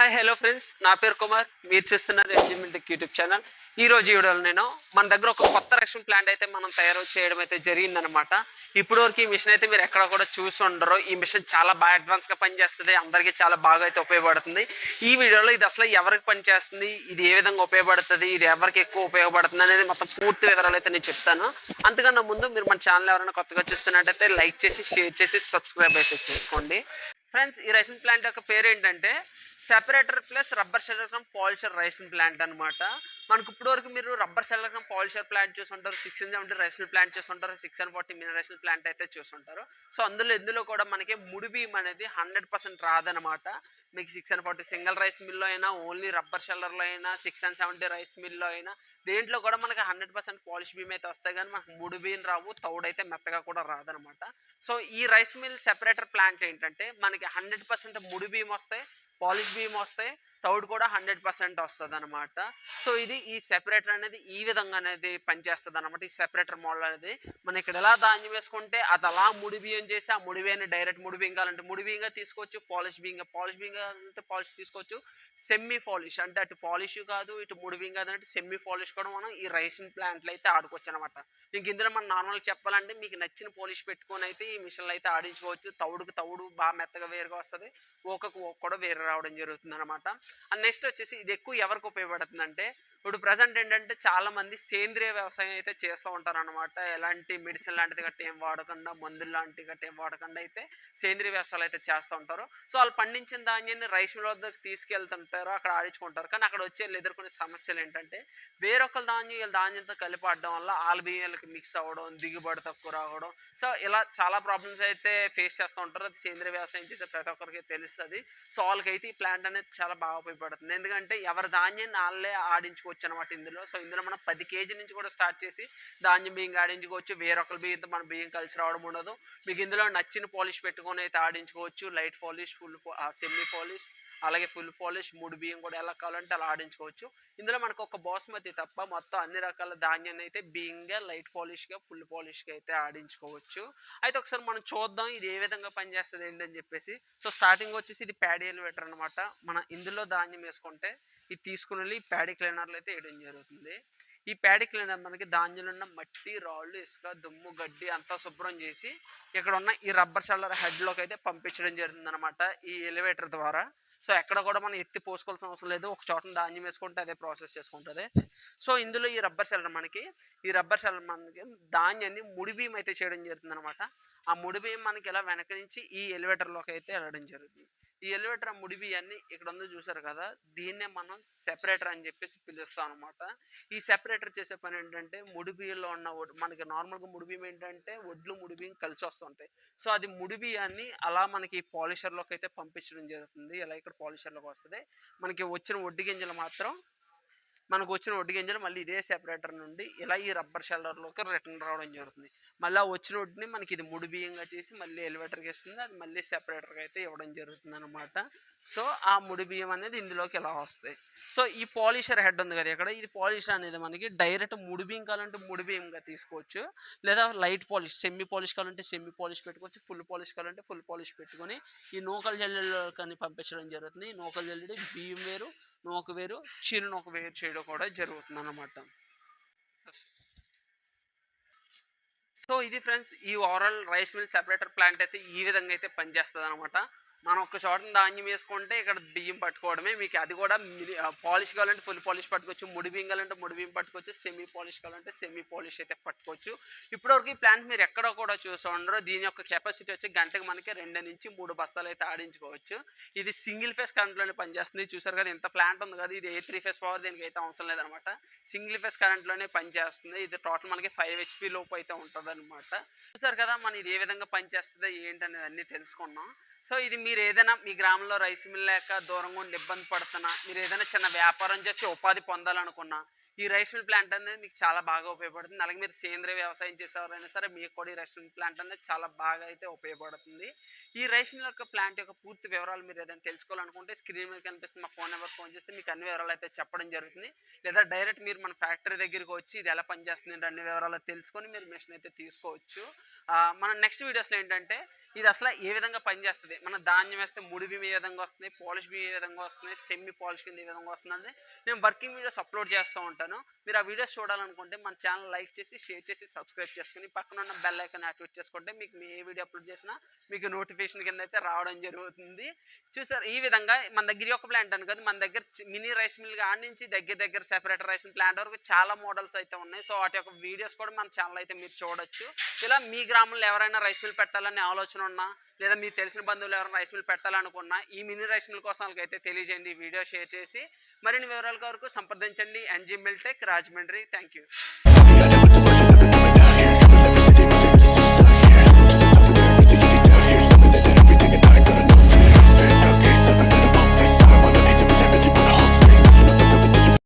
Hi hello friends నా పేరు కుమార్. మీరు చూస్తున్నారు ఎంజిమెంట్ యూట్యూబ్ ఛానల్ ఈ రోజు వీడియోలో నేను మన దగ్గర ఒక కొత్త రక్షణ ప్లాంట్ అయితే మనం తయారు చేయడం అయితే జరిగిందనమాట ఇప్పుడు వరకు ఈ మిషన్ అయితే మీరు ఎక్కడ కూడా చూసి ఉండరు. ఈ మిషన్ చాలా బాగా అడ్వాన్స్గా పనిచేస్తుంది. అందరికీ చాలా బాగా అయితే ఉపయోగపడుతుంది. ఈ వీడియోలో ఇది అసలు ఎవరికి పనిచేస్తుంది? ఇది ఏ విధంగా ఉపయోగపడుతుంది? ఇది ఎవరికి ఎక్కువ ఉపయోగపడుతుంది అనేది మొత్తం పూర్తి వివరాలు అయితే నేను చెప్తాను. అంతకన్నా ముందు మీరు మన ఛానల్ ఎవరైనా కొత్తగా చూస్తున్నట్టయితే లైక్ చేసి షేర్ చేసి సబ్స్క్రైబ్ అయితే చేసుకోండి. ఫ్రెండ్స్ ఈ రైసింగ్ ప్లాంట్ యొక్క పేరు ఏంటంటే separator plus rubber sheller cum polisher raising plant అనమాట మనకు ఇప్పటివరకు మీరు rubber sheller cum polisher plant చూసుంటారు six and seventy raising plant చూసుంటారు six and forty mini raising plant అయితే చూసుంటారు. సో అందులో ఇందులో కూడా మనకి ముడి బియ్యం అనేది హండ్రెడ్ పర్సెంట్ రాదనమాట మీకు six and forty single rice మిల్లో అయినా ఓన్లీ రబ్బర్ షెల్లర్లో అయినా సిక్స్ అండ్ సెవెంటీ రైస్ మిల్లో అయినా దేంట్లో కూడా మనకి హండ్రెడ్ పర్సెంట్ పాలిష్ బీమ్ అయితే వస్తాయి. కానీ మనకు ముడి బీన్ రావు తౌడైతే మెత్తగా కూడా రాదనమాట సో ఈ రైస్ మిల్ సెపరేటర్ ప్లాంట్ ఏంటంటే మనకి హండ్రెడ్ పర్సెంట్ ముడి బీమ్ వస్తాయి. పాలిష్ బీమ్ వస్తాయి తౌడు కూడా హండ్రెడ్ పర్సెంట్ వస్తుంది అనమాట సో ఇది ఈ సెపరేటర్ అనేది ఈ విధంగా అనేది పనిచేస్తుంది అనమాట ఈ సెపరేటర్ మోడల్ అనేది మనం ఇక్కడ ఎలా ధాన్యం వేసుకుంటే అది అలా ముడి బియ్యం చేసి ఆ ముడి బియ్యాన్ని డైరెక్ట్ ముడి బియ్యం కావాలంటే ముడి బియ్యంగా తీసుకోవచ్చు పాలిష్ బియ్యంగా పాలిష్ బియ్యంగా అంటే పాలిష్ తీసుకోవచ్చు. సెమీ పాలిష్ అంటే అటు పాలిష్ కాదు ఇటు ముడి బియ్యం కాదు అంటే సెమీ పాలిష్ కూడా మనం ఈ రైసింగ్ ప్లాంట్లో అయితే ఆడుకోవచ్చు అనమాట ఇంక ఇందులో మనం నార్మల్గా చెప్పాలంటే మీకు నచ్చిన పాలిష్ పెట్టుకొని అయితే ఈ మిషన్లో అయితే ఆడించుకోవచ్చు. తౌడుకు తౌడు బాగా మెత్తగా వేరుగా వస్తుంది. ఒక్కొక్క ఓక కూడా వేరు రావడం జరుగుతుంది అనమాట అండ్ నెక్స్ట్ వచ్చేసి ఇది ఎక్కువ ఎవరికి ఉపయోగపడుతుందంటే ఇప్పుడు ప్రజెంట్ ఏంటంటే చాలామంది సేంద్రియ వ్యవసాయం అయితే చేస్తూ ఉంటారు అనమాట ఎలాంటి మెడిసిన్ లాంటిది గట్టి ఏం వాడకుండా మందులు లాంటివి గట్టి ఏం వాడకుండా అయితే సేంద్రియ వ్యవసాయాలు అయితే చేస్తూ ఉంటారు. సో వాళ్ళు పండించిన ధాన్యాన్ని రైస్ మిల్ వద్దకు తీసుకెళ్తుంటారు అక్కడ ఆడించుకుంటారు. కానీ అక్కడ వచ్చే ఎదుర్కొనే సమస్యలు ఏంటంటే వేరొకరి ధాన్యం వీళ్ళ ధాన్యంతో కలిపి ఆడడం వల్ల ఆల్ బియ్యాలకి మిక్స్ అవ్వడం దిగుబడి తక్కువ రావడం. సో ఇలా చాలా ప్రాబ్లమ్స్ అయితే ఫేస్ చేస్తూ ఉంటారు. అది సేంద్రియ వ్యవసాయం చేసే ప్రతి ఒక్కరికి తెలుస్తుంది. సో వాళ్ళకైతే ఈ ప్లాంట్ అనేది చాలా బాగా ఉపయోగపడుతుంది. ఎందుకంటే ఎవరి ధాన్యాన్ని వాళ్ళే ఆడించుకోవచ్చు అనమాట ఇందులో. సో ఇందులో మనం పది కేజీ నుంచి కూడా స్టార్ట్ చేసి ధాన్యం బియ్యం ఆడించుకోవచ్చు వేరొకరి బియ్యంతో మన బియ్యం కలిసి రావడం ఉండదు. మీకు ఇందులో నచ్చిన పాలిష్ పెట్టుకొని అయితే ఆడించుకోవచ్చు. Light polish full semi polish. అలాగే ఫుల్ పాలిష్ మూడు బియ్యం కూడా ఎలా కావాలంటే అలా ఆడించుకోవచ్చు. ఇందులో మనకు ఒక బాస్మతి తప్ప మొత్తం అన్ని రకాల ధాన్యాన్ని అయితే బియ్యంగా లైట్ పాలిష్గా ఫుల్ పాలిష్గా అయితే ఆడించుకోవచ్చు. అయితే ఒకసారి మనం చూద్దాం ఇది ఏ విధంగా పనిచేస్తుంది అని చెప్పేసి. సో స్టార్టింగ్ వచ్చేసి ఇది ప్యాడీ ఎలివేటర్ అనమాట మన ఇందులో ధాన్యం వేసుకుంటే ఇది తీసుకుని వెళ్ళి ప్యాడీ క్లీనర్లు అయితే వేయడం జరుగుతుంది. ఈ ప్యాడీ క్లీనర్ మనకి ధాన్యంలో ఉన్న మట్టి రాళ్ళు ఇసుక దుమ్ము గడ్డి అంతా శుభ్రం చేసి ఇక్కడ ఉన్న ఈ రబ్బర్ షల్లర్ హెడ్లోకి అయితే పంపించడం జరుగుతుంది అనమాట ఈ ఎలివేటర్ ద్వారా. సో ఎక్కడ కూడా మనం ఎత్తి పోసుకోవాల్సిన అవసరం లేదు. ఒక చోట ధాన్యం వేసుకుంటే అదే ప్రాసెస్ చేసుకుంటుంది. సో ఇందులో ఈ రబ్బర్ షెల్లర్ మనకి ఈ రబ్బర్ షెల్లర్ మనకి ధాన్యాన్ని ముడి అయితే చేయడం జరుగుతుంది అనమాట ఆ ముడి మనకి ఇలా వెనక నుంచి ఈ ఎలివేటర్లోకి అయితే వెళ్ళడం జరుగుతుంది. ఈ ఎలివేటర్ ముడి బియ్యాన్ని ఇక్కడ ఉందో చూసారు కదా? దీన్నే మనం సెపరేటర్ అని చెప్పేసి పిలుస్తాం అనమాట ఈ సెపరేటర్ చేసే పని ఏంటంటే ముడి ఉన్న మనకి నార్మల్గా ముడిబియ్యం ఏంటంటే వడ్లు ముడిబియ్యం కలిసి వస్తుంటాయి. సో అది ముడిబియాన్ని అలా మనకి పాలిషర్లోకి అయితే పంపించడం జరుగుతుంది. ఇలా ఇక్కడ పాలిషర్లోకి వస్తుంది. మనకి వచ్చిన ఒడ్డు గింజలు మాత్రం మనకు వచ్చిన వడ్డీ గింజలు మళ్ళీ ఇదే సెపరేటర్ నుండి ఇలా ఈ రబ్బర్ షెల్లర్లోకి రిటర్న్ రావడం జరుగుతుంది. మళ్ళీ ఆ వచ్చిన వడ్డీని మనకి ఇది ముడి బియ్యంగా చేసి మళ్ళీ ఎలివేటర్కి ఇస్తుంది అది మళ్ళీ సెపరేటర్కి అయితే ఇవ్వడం జరుగుతుంది అనమాట సో ఆ ముడి బియ్యం అనేది ఇందులోకి ఇలా వస్తాయి? సో ఈ పాలిషర్ హెడ్ ఉంది కదా ఇక్కడ. ఇది పాలిషర్ అనేది మనకి డైరెక్ట్ ముడి బియ్యం కావాలంటే ముడి బియ్యంగా తీసుకోవచ్చు. లేదా లైట్ పాలిష్ సెమీ పాలిష్ కావాలంటే సెమీ పాలిష్ పెట్టుకోవచ్చు. ఫుల్ పాలిష్ కావాలంటే ఫుల్ పాలిష్ పెట్టుకొని ఈ నూకల జల్లెల్లో కానీ పంపించడం జరుగుతుంది. ఈ నూకల జల్లెడి బియ్యం వేరు నూక వేరు చిరు నూక వేరు చేయడం కూడా జరుగుతుంది అన్నమాట సో ఇది ఫ్రెండ్స్ ఈ overall rice mill separator plant అయితే ఈ విధంగా అయితే పనిచేస్తుంది అనమాట మనం ఒక్క చోట ధాన్యం వేసుకుంటే ఇక్కడ బియ్యం పట్టుకోవడమే. మీకు అది కూడా పాలిష్ కావాలంటే ఫుల్ పాలిష్ పట్టుకోవచ్చు. ముడి బియ్యం కావాలంటే ముడి బియ్యం పట్టుకోవచ్చు. సెమీ పాలిష్ కావాలంటే సెమీ పాలిష్ అయితే పట్టుకోవచ్చు. ఇప్పటివరకు ఈ ప్లాంట్ మీరు ఎక్కడ కూడా చూసి ఉండరు. దీని యొక్క కెపాసిటీ వచ్చి గంటకు మనకి రెండు నుంచి మూడు బస్తాలు అయితే ఆడించుకోవచ్చు. ఇది సింగిల్ ఫేస్ కరెంట్లోనే పనిచేస్తుంది. చూసారు కదా ఇంత ప్లాంట్ ఉంది కదా ఇది ఏ త్రీ ఫేస్ పవర్ దీనికి అయితే అవసరం లేదనమాట. సింగిల్ ఫేస్ కరెంట్లోనే పనిచేస్తుంది. ఇది టోటల్ మనకి ఫైవ్ హెచ్పి లోపు అయితే ఉంటుంది అనమాట చూసారు కదా మనం ఇది ఏ విధంగా పనిచేస్తుందో ఏంటనేది అన్నీ తెలుసుకున్నాం. సో ఇది మీరు ఏదైనా మీ గ్రామంలో రైస్ మిల్ లేక దూరంగా ఉండి ఇబ్బంది పడుతున్నా మీరు ఏదైనా చిన్న వ్యాపారం చేసి ఉపాధి పొందాలనుకున్నా ఈ రైస్ మిల్ ప్లాంట్ అనేది మీకు చాలా బాగా ఉపయోగపడుతుంది. అలాగే మీరు సేంద్రియ వ్యవసాయం చేసేవారైనా సరే మీకు కూడా ఈ రైస్ మిల్ ప్లాంట్ అనేది చాలా బాగా అయితే ఉపయోగపడుతుంది. ఈ రైస్ మిల్ యొక్క ప్లాంట్ యొక్క పూర్తి వివరాలు మీరు ఏదైనా తెలుసుకోవాలనుకుంటే స్క్రీన్ మీద కనిపిస్తుంది మా ఫోన్ నెంబర్ ఫోన్ చేస్తే మీకు అన్ని వివరాలు అయితే చెప్పడం జరుగుతుంది. లేదా డైరెక్ట్ మీరు మన ఫ్యాక్టరీ దగ్గరికి వచ్చి ఇది ఎలా పనిచేస్తుంది అన్ని వివరాలు తెలుసుకొని మీరు మిషన్ అయితే తీసుకోవచ్చు. మన నెక్స్ట్ వీడియోస్లో ఏంటంటే ఇది అసలు ఏ విధంగా పనిచేస్తుంది మన ధాన్యం వేస్తే ముడి బియ్యం ఏ విధంగా వస్తుంది? పాలిష్ బియ్యం ఏ విధంగా వస్తుంది? సెమీ పాలిష్ కింద ఏ విధంగా వస్తుంది? నేను వర్కింగ్ వీడియోస్ అప్లోడ్ చేస్తూ ఉంటాను. మీరు ఆ వీడియోస్ చూడాలనుకుంటే మన ఛానల్ లైక్ చేసి షేర్ చేసి సబ్స్క్రైబ్ చేసుకుని పక్కన ఉన్న బెల్ ఐకాన్ యాక్టివేట్ చేసుకుంటే మీకు మీ ఏ వీడియో అప్లోడ్ చేసినా మీకు నోటిఫికేషన్ కింద అయితే రావడం జరుగుతుంది. చూసారు ఈ విధంగా మన దగ్గర ఒక ప్లాంట్ అని కదా మన దగ్గర మినీ రైస్ మిల్ కాడి నుంచి దగ్గర దగ్గర సెపరేట్ రైస్ ప్లాంట్ వరకు చాలా మోడల్స్ అయితే ఉన్నాయి. సో వాటి యొక్క వీడియోస్ కూడా మన ఛానల్ అయితే మీరు చూడొచ్చు. ఇలా మీ గ్రామంలో ఎవరైనా రైస్ మిల్ పెట్టాలనే ఆలోచన ఉన్నా లేదా మీకు తెలిసిన బంధువులు ఎవరైనా రైస్ మిల్ పెట్టాలనుకున్నా ఈ మినీ రైస్ మిల్ కోసం వాళ్ళకైతే తెలియజేయండి వీడియో షేర్ చేసి. మరిన్ని వివరాల వరకు సంప్రదించండి. NG Miltech Rajahmundry. Thank you